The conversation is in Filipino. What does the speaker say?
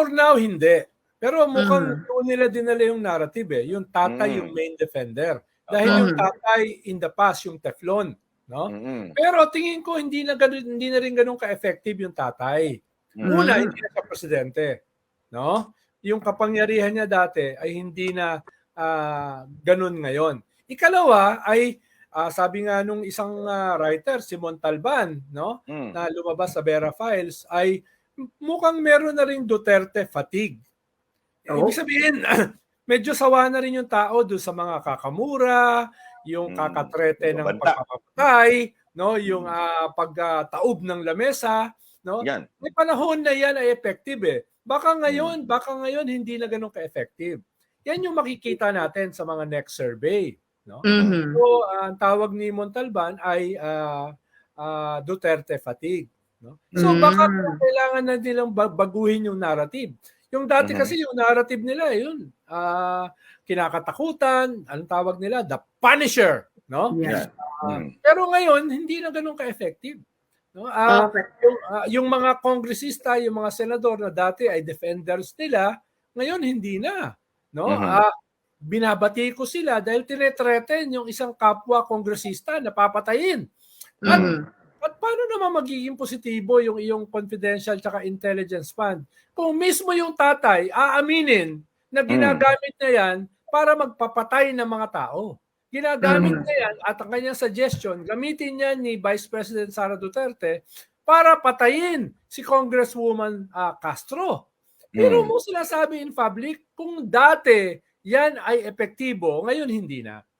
for now, hindi. Pero mukhang Mhm. doon nila dinala yung narrative eh. Yung tatay Mm. yung main defender. Dahil yung Mhm. tatay in the past, yung Teflon. No? Mm-mm. Pero tingin ko hindi na ganun, hindi na rin ganun ka-effective yung tatay. Mm. Una, hindi na siya presidente. No? Yung kapangyarihan niya dati ay hindi na ah, ganun ngayon. Ikalawa ay ah, sabi nga nung isang ah, writer, si Montalban, no? Mm. na lumabas sa Vera Files ay mukhang meron na ring Duterte fatigue. Oh. Ibig sabihin, medyo sawa na rin yung tao doon sa mga kakamura, yung Mm. kakatrete ng Banta. pagpapatay, no, yung ah, pagtaob ng lamesa, no? Yan. May panahon na yan ay effective eh. Baka Mm. ngayon, baka ngayon hindi na ganun ka-effective. Yan yung makikita natin sa mga next survey, no? Mhm. So, ah, ang tawag ni Montalban ay ah, ah, Duterte fatigue. No? So, baka Mm. kailangan na nilang ba- baguhin yung narrative. Yung dati Mhm. kasi yung narrative nila, yun, ah, kinakatakutan, anong tawag nila? The Punisher. No? Yeah. Yan. Mm. Pero ngayon, hindi na ganun ka-effective. No? Ah, Okay. yung, ah, yung mga kongresista, yung mga senador na dati ay defenders nila, ngayon hindi na. No? Mhm. Ah, binabati ko sila dahil tinetreten yung isang kapwa kongresista na papatayin. At, Mhm. At paano naman magiging positibo yung iyong confidential tsaka intelligence fund? Kung mismo yung tatay aaminin na ginagamit niya yan para magpapatay ng mga tao. Ginagamit Mhm. niya yan at ang kanyang suggestion, gamitin niya ni Vice President Sara Duterte para patayin si Congresswoman ah, Castro. Pero Mm. mo sila sabi in public, kung dati yan ay epektibo, ngayon hindi na.